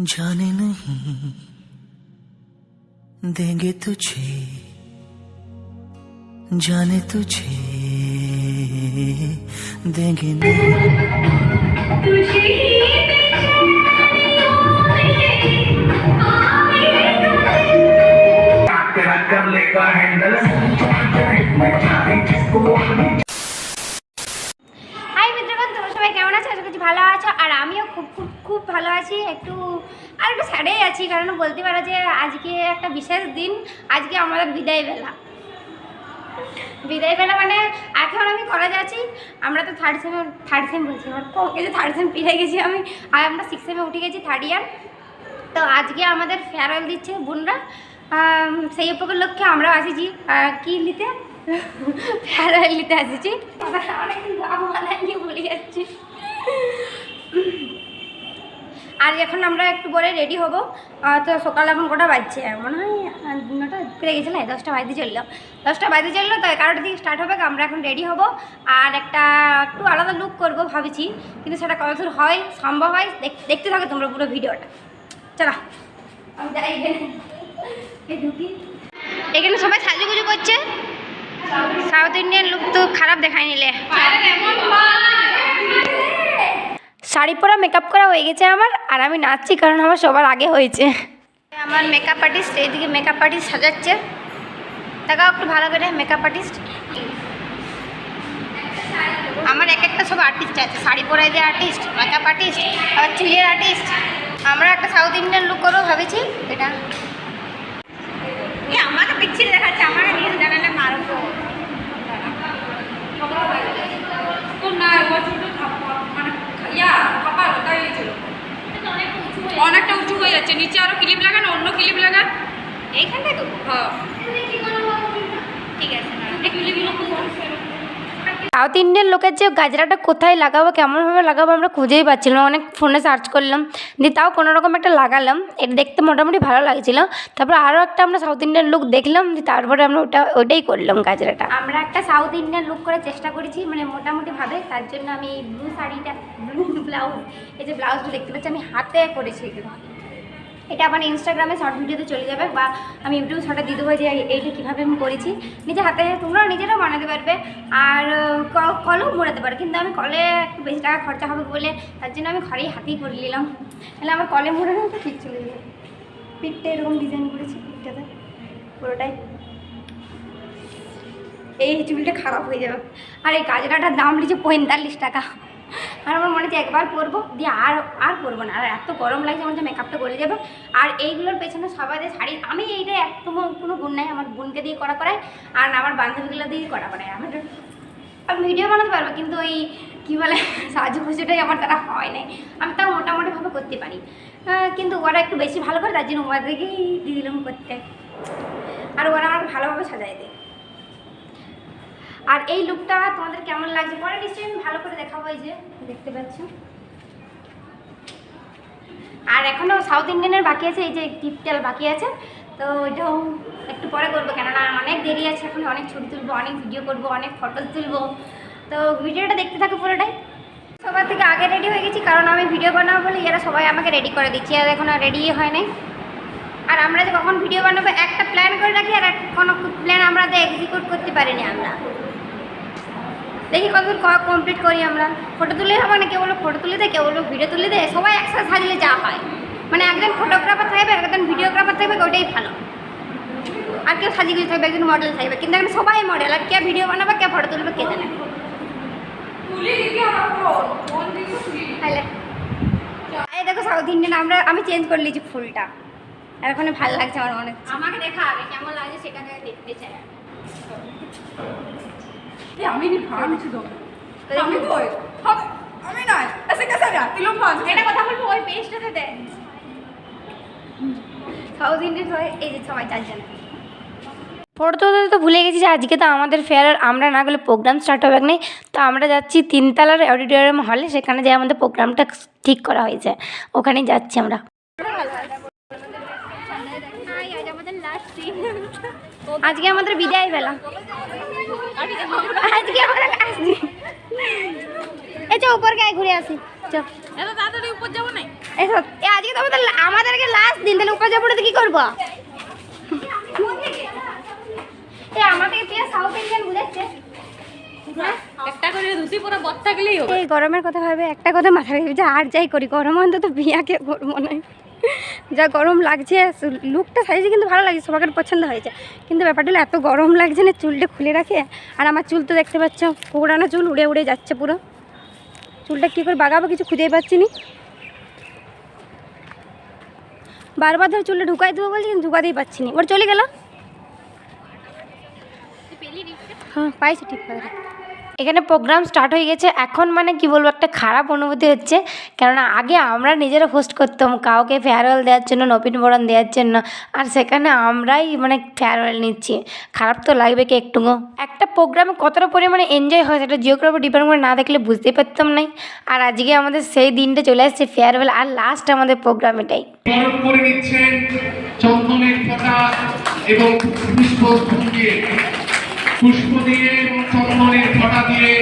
जाने नहीं। देंगे तुझे जाने तुझे देंगे नहीं। कर लेगा हैंडल। मैं जिसको খুব খুব ভালো আছি, একটু আর একটু স্যাডেই আছি, কারণ বলতে পারো যে আজকে একটা বিশেষ দিন, আজকে আমাদের বিদায় বেলা। বিদায় বেলা মানে এখন আমি কলেজে আছি, আমরা তো থার্ড সেমে থার্ড সেম বলছি আমার ককে যে থার্ড সেম পেরে গেছি আমি, আর আমরা সিক্স সেমে উঠে গেছি থার্ড ইয়ার তো আজকে আমাদের ফেয়ারওয়েল দিচ্ছে বোনরা সেই উপকার লক্ষ্যে আমরাও আসিছি কি নিতে? ফেয়ারওয়েল নিতে আসিছি। অনেক নাম বানাইনি ভুলে যাচ্ছি। আর এখন আমরা একটু পরে রেডি হব। তো সকাল এখন কটা বাজছে? মনে হয় নটা পেরে গেছে না? দশটা বাজতে চলল। দশটা বাজতে চলল, তো এগারোটা দিকে স্টার্ট হবে আমরা এখন রেডি হব। আর একটা একটু আলাদা লুক করব ভাবছি, কিন্তু সেটা কতদূর হয়, সম্ভব হয়, দেখ- দেখতে থাকো তোমরা পুরো ভিডিওটা। চলো। এখানে। সবাই সাজুগুজু করছে। সাউথ ইন্ডিয়ান লুক তো খারাপ দেখায় নিলে। শাড়ি পরা মেকআপ করা হয়ে গেছে আমার, আর আমি নাচছি কারণ আমার সবার আগে হয়েছে। আমার মেকআপ আর্টিস্ট এইদিকে মেকআপ আর্টিস্ট সাজাচ্ছে। দেখাও একটু ভালো করে মেকআপ আর্টিস্ট আমার এক একটা সব আর্টিস্ট আছে, শাড়ি পরাই দিয়ে আর্টিস্ট মেকআপ আর্টিস্ট আবার চুলের আর্টিস্ট আমরা একটা সাউথ ইন্ডিয়ান লুক করব ভাবেছি, এটা এ আমাকে বিচ্ছিরি দেখাচ্ছে আমাকে নিয়ে জানালে মারবো না এবছর তো থাপ- মানে ইয়া কপাল ওটাই ছিল অনেকটা উঁচু হয়ে যাচ্ছে। নিচে আরও ক্লিপ লাগান অন্য ক্লিপ লাগান। এইখানে তো? হ্যাঁ। ঠিক আছে সাউথ ইন্ডিয়ান লোকের যে গাজরাটা কোথায় লাগাবো, কেমনভাবে লাগাবো আমরা খুঁজেই পাচ্ছিলাম অনেক ফোনে সার্চ করলাম, দিয়ে তাও কোনো রকম একটা লাগালাম। এটা দেখতে মোটামুটি ভালো লাগছিল। তারপর আরও একটা আমরা সাউথ ইন্ডিয়ান লুক দেখলাম, দিয়ে তারপরে আমরা ওটা ওটাই করলাম গাজরাটা। আমরা একটা সাউথ ইন্ডিয়ান লুক করে চেষ্টা করেছি মানে মোটামুটিভাবে তার জন্য আমি এই ব্লু শাড়িটা ব্লু ব্লাউজ এই যে ব্লাউজটা দেখতে পাচ্ছি, আমি হাতে করেছি এগুলো। এটা আমার ইনস্টাগ্রামে শর্ট ভিডিওতে চলে যাবে বা আমি ইউটিউব শর্টে দিয়ে দেবো যে এইটা কীভাবে আমি করেছি। নিজে হাতে তোমরাও নিজেরাও বানাতে পারবে আর কলেও মোড়াতে পারো। কিন্তু আমি কলে একটু বেশি টাকা খরচা হবে বলে তার জন্য আমি ঘরেই হাতেই করে নিলাম। তাহলে আমার কলে মোড়ানো তো ঠিক চলে যাবে। পিঠটা এরকম ডিজাইন করেছি পিঠটাতে। পুরোটাই। এই চুলটা খারাপ হয়ে যাবে। আর এই গাজরাটার দাম লিখছে পঁয়তাল্লিশ টাকা। আর আমার মনে হচ্ছে একবার পরবো, দিয়ে আর আর পরবো না। আর এত গরম লাগছে, আমার যে মেকআপটা গলে যাবে। আর এইগুলোর পেছনে সবাই শাড়ি, আমি এইটা একদম কোনো গুণ নাই, আমার বোনকে দিয়ে করা করাই, আর আমার বান্ধবীগুলো দিয়ে করা করাই। আমার আমি ভিডিও বানাতে পারব, কিন্তু ওই কী বলে, সাজুগুজুটাই আমার তারা হয় নাই। আমি তাও মোটামুটিভাবে করতে পারি। কিন্তু ওরা একটু বেশি ভালো করে, তার জন্য ওদেরকেই দিয়ে দিলাম করতে। আর ওরা আমাকে ভালোভাবে সাজাই দেয়। আর এই লুকটা তোমাদের কেমন লাগছে? পরে নিশ্চয়ই আমি ভালো করে দেখাবো এই যে, দেখতে পাচ্ছ? আর এখনও সাউথ ইন্ডিয়ানের বাকি আছে, এই যে টিপটাল বাকি আছে। তো ওইটাও একটু পরে করব, কেননা অনেক দেরি আছে, এখন অনেক ছবি তুলবো, অনেক ভিডিও করব, অনেক ফটো তুলবো। তো ভিডিওটা দেখতে থাকো পুরোটাই। সবার থেকে আগে রেডি হয়ে গেছি, কারণ আমি ভিডিও বানাবো বলে এরা সবাই আমাকে রেডি করে দিচ্ছি, আর এখন রেডি হয় নাই। আর আমরা যে কখন ভিডিও বানাবো, একটা প্ল্যান করে রাখি, আর কোনো প্ল্যান আমরা এক্সিকিউট করতে পারিনি আমরা। দেখি কতদূর কমপ্লিট করি আমরা। ফটো তুলে হবে না? কেউ বলো ফটো তুলে দেয় কেউ বলো ভিডিও তুলে দেয়। সবাই একসাথে সাজলে যা হয়। মানে একজন ফটোগ্রাফার থাকবে একজন ভিডিওগ্রাফার থাকবে ওটাই ভালো। আর কেউ সাজিয়ে গুজে থাকবে একজন মডেল থাকবে। কিন্তু এখন সবাই মডেল আর কে ভিডিও বানাবে কে ফটো তুলবে কে জানে। এই দেখো সাউথ ইন্ডিয়ান আমরা আমি চেঞ্জ করে নিয়েছি ফুলটা। আর এখন ভালো লাগছে আমার মনে হচ্ছে। আমাকে দেখা আগে কেমন লাগছে সেটাকে দেখতে চাই। এ আমি নি ভাড়া নিচ্ছি তো। আমি কই? আমি না এসে কেসে যা তিলম পাঁচ এটা কথা বলব ওই পেজটাতে দেন সাউথ ইন্ডিয়ান সবাই এই যে সবাই চারজন ফটো তুলতে তো ভুলে গেছি যে আজকে তো আমাদের ফেয়ার আমরা না গেলে প্রোগ্রাম স্টার্ট হবে নেই তো আমরা যাচ্ছি তিনতলার অডিটোরিয়াম হলে সেখানে যে আমাদের প্রোগ্রামটা ঠিক করা হয়েছে। ওখানেই যাচ্ছি আমরা। আজকে আমাদের বিদায় বেলা। আজকে এই যে উপর গায়ে ঘুরে আসি। চল এত তাড়াতাড়ি উপর যাব না আজকে তো আমাদের আমাদেরকে লাস্ট দিন তাহলে উপরে যাব না তো কি করব? এ আমাদেরকে সাউথ ইন্ডিয়ান বুঝাচ্ছে হবে। এই গরমের কথা ভাবে একটা কথা মাথায় যে আর যাই করি গরম অন্তত বিয়াকে করব না যা গরম লাগছে লুকটা সাইজে কিন্তু ভালো লাগছে সবাইকার পছন্দ হয়েছে। কিন্তু ব্যাপারটা হলো এত গরম লাগছে না চুলটা খুলে রাখে আর আমার চুল তো দেখতে পাচ্ছ পুরানো চুল উড়ে উড়ে যাচ্ছে পুরো। চুলটা কী করে বাগাবো কিছু খুঁজেই পাচ্ছি নি। বারবার ধরে চুলটা ঢুকাই দেবো বলছি কিন্তু ঢুকাতেই পাচ্ছি না। ওর চলে গেল? হ্যাঁ পাইছি ঠিক কথা এখানে প্রোগ্রাম স্টার্ট হয়ে গেছে। এখন মানে কি বলব, একটা খারাপ অনুভূতি হচ্ছে। কেননা আগে আমরা নিজেরা হোস্ট করতাম, কাউকে ফেয়ারওয়েল দেওয়ার জন্য নবীনবরণ দেওয়ার জন্য। আর সেখানে আমরাই মানে ফেয়ারওয়েল নিচ্ছি। খারাপ তো লাগবে কি একটুকু একটা প্রোগ্রামে কতটা পরিমাণে এনজয় হয় সেটা জিওগ্রাফি ডিপার্টমেন্ট না দেখলে বুঝতে পারতাম না আর আজকে আমাদের সেই দিনটা চলে আসছে ফেয়ারওয়েল আর লাস্ট আমাদের প্রোগ্রাম এটাই। এবং পুষ্প দিয়ে এবং চন্দনের ফোঁটা দিয়ে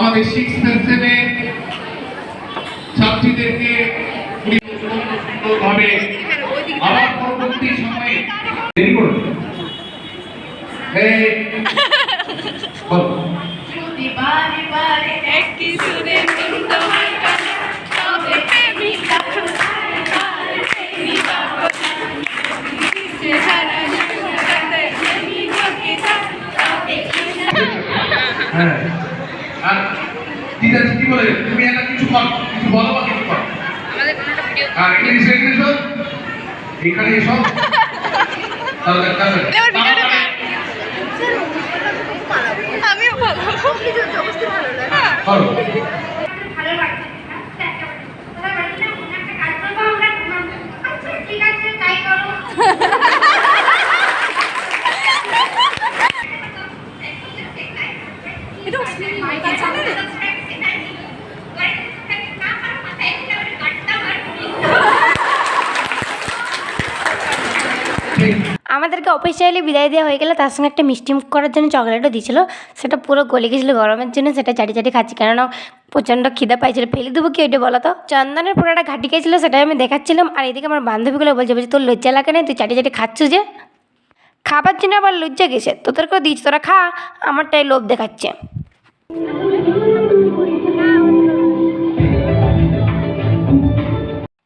আমাদের সিক্স সেভেন ছাত্রীদেরকে সুন্দরভাবে আবার পরবর্তী সময়ে দেরি এই, হ্যাঁ। আর ঠিক আছে কি বলে তুমি একটা কিছু কর কিছু বলো বা কিছু কর। আর এখানে এসে এখানে এসো এখানে এসো তাহলে তাহলে আমিও ভালো করো ভালো লাগছে তোরা বাড়িতে না কোনো একটা কাজ করব আমরা আচ্ছা ঠিক আছে তাই করো এটা মেকআপ চ্যানেল আমাদেরকে অফিসিয়ালি বিদায় দেওয়া হয়ে গেলে তার সঙ্গে একটা মিষ্টি মুখ করার জন্য চকলেটও দিয়েছিল। সেটা পুরো গলে গেছিল গরমের জন্য, সেটা চাটি চাটি খাচ্ছি। কেননা প্রচণ্ড খিদে পাইছিল। ফেলে দেবো কি ওইটা বলো তো? চন্দনের পুরোটা ঘাটি গেছিল সেটাই আমি দেখাচ্ছিলাম। আর এদিকে আমার বান্ধবীগুলো বলছে বলছে, তোর লজ্জা লাগে না? তুই চাটি চাটি খাচ্ছ যে? খাবার জন্য আবার লজ্জা গেছে। তোদেরকেও দিচ্ছি, তোরা খা। আমারটাই লোভ দেখাচ্ছে।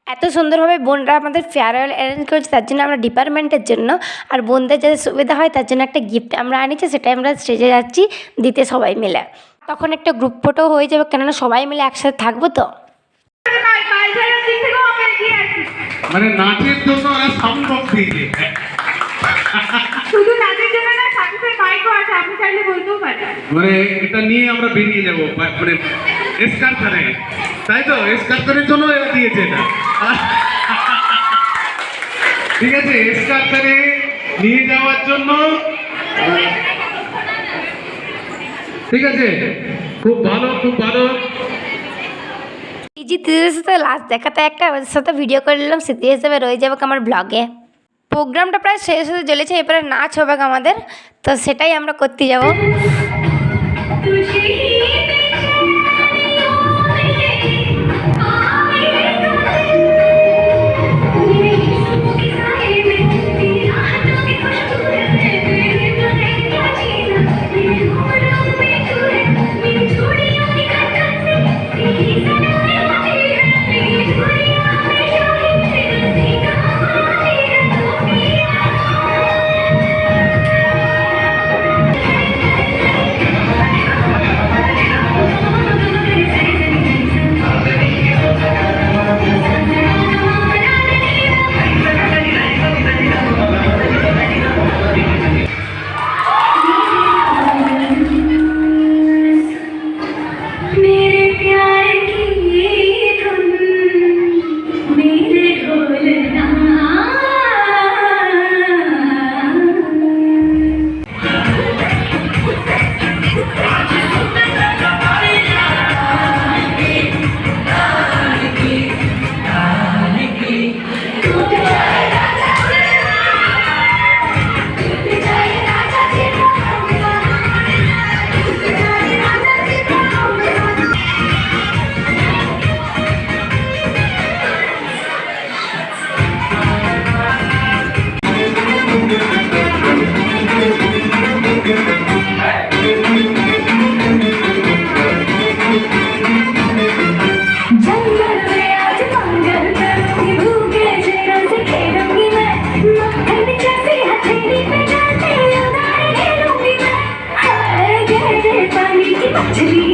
এত সুন্দরভাবে বোনরা আমাদের ফেয়ারওয়েল অ্যারেঞ্জ করেছে তার জন্য আমরা ডিপার্টমেন্টের জন্য আর বোনদের যাতে সুবিধা হয় তার জন্য একটা গিফট আমরা আনিছি সেটাই আমরা স্টেজে যাচ্ছি দিতে সবাই মিলে। তখন একটা গ্রুপ ফটো হয়ে যাবে কেননা সবাই মিলে একসাথে থাকব তো। মানে নাচের জন্য শুধু না সাথে আছে আপনি চাইলে বলতেও পারেন। মানে এটা নিয়ে আমরা বেরিয়ে যাব মানে এসকারখানে। তাই তো? এসকারখানের জন্য এরা দিয়েছে এটা। ঠিক আছে এসকারখানে নিয়ে যাওয়ার জন্য ঠিক আছে খুব ভালো খুব ভালো। যে সাথে লাস্ট দেখাতে একটা ওদের সাথে ভিডিও করে নিলাম স্মৃতি হিসেবে রয়ে যাবে আমার ব্লগে প্রোগ্রামটা প্রায় শেষ হতে চলেছে এরপরে নাচ হবে আমাদের তো সেটাই আমরা করতে যাব। Did he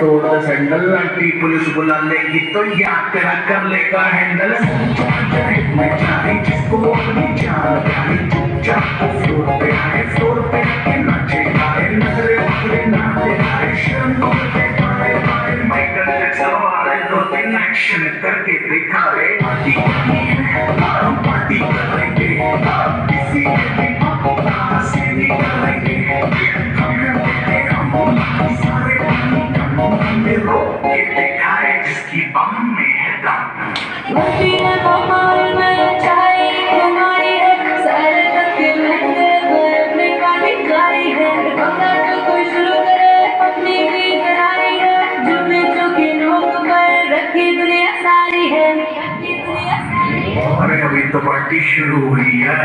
तोड़ो सैंडल आंटी पुलिस बुला लेगी तो याद तेरा कर लेगा हैंडल। मैं चाहे जिसको अपनी चाह चाहे चुपचाप पार्टी शुरू हुई है।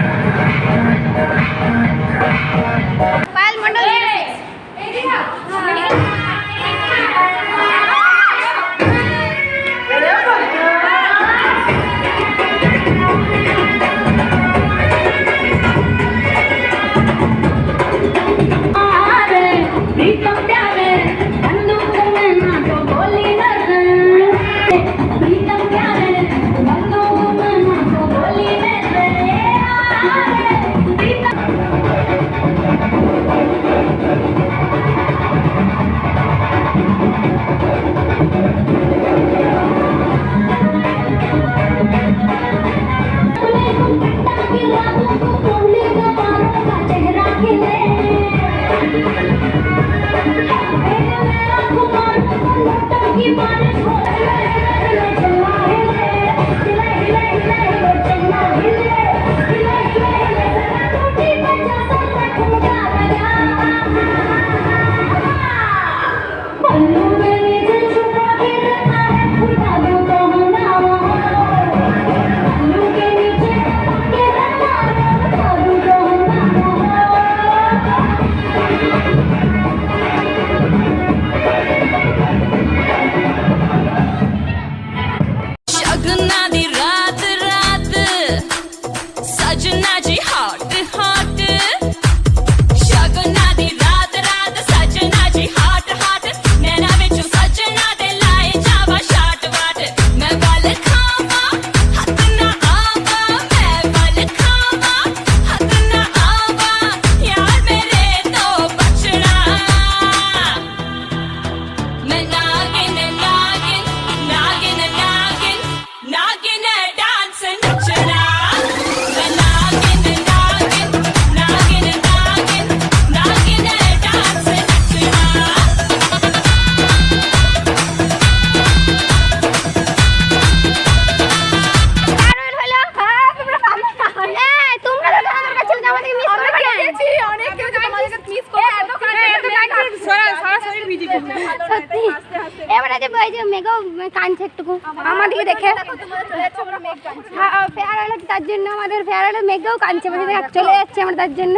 জন্য আমাদের ফেয়ারওয়েলে মেঘেও কাঁদছে মানে চলে যাচ্ছে আমরা তার জন্য।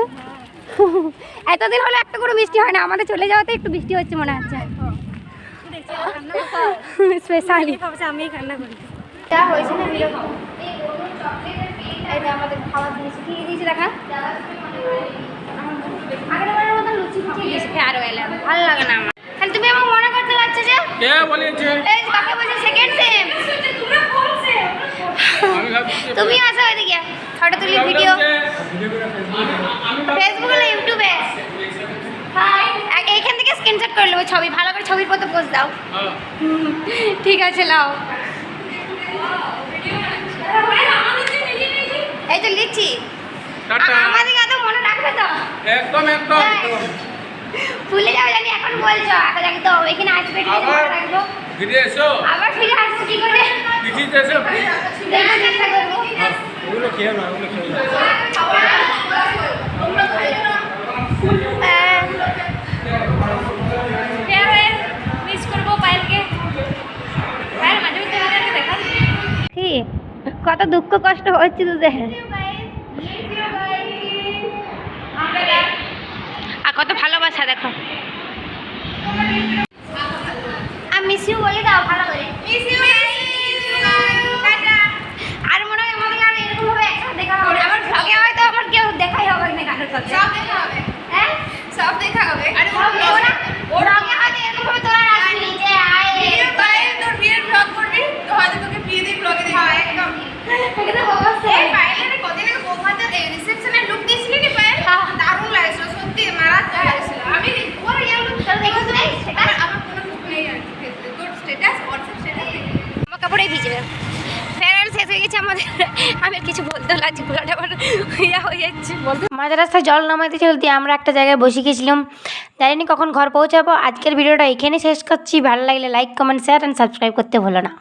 এতদিন হলে একটা করে বৃষ্টি হয় না আমাদের চলে যাওয়াতে একটু বৃষ্টি হচ্ছে মনে হচ্ছে। স্পেশালি আমি রান্না করি আমার। মনে করতে যে কে বলেছে? সেকেন্ড সেম তুমি আসো ওইদিকে ফটো তুলি ভিডিও ফেসবুক না ইউটিউবে হ্যাঁ, এইখান থেকে স্ক্রিনশট করে নেব ছবি ভালো করে ছবির মতো পোস্ট দাও। হ্যাঁ। ঠিক আছে লাও এই তো লিখছি আমাদেরকে এত মনে রাখবে তো? একদম একদম। হ্যাঁ। ভুলে যাবে জানি এখন বলছো এখন তো এখানে আসবে আবার ফিরে এসো। আবার ফিরে আসছি কি করে? ওগুলো খেয়ে না ওগুলো খেয়ে না কত দুঃখ কষ্ট হচ্ছে তোদের আর কত ভালোবাসা দেখো। আর মিস ইউ বলে দাও ভালো করে মিস ইউ আর মনে হয় আমাদের আর এরকম ভাবে একসাথে দেখা হবে আমার ভ্লগে হয়তো আমার কেউ দেখাই না কারোর সব দিয়ে ব্লগে আমি আমার আমার আমার শেষ হয়ে গেছে আমাদের আমি কিছু বলতে লাগছি, পুরোটা ইয়া হয়ে যাচ্ছে। বলতে মাঝ রাস্তায় জল নামাইতে চলতে আমরা একটা জায়গায় বসে গেছিলাম। জানিনি কখন ঘর পৌঁছাবো। আজকের ভিডিওটা এখানে শেষ করছি। ভালো লাগলে like comment share and subscribe করতে ভুলো না।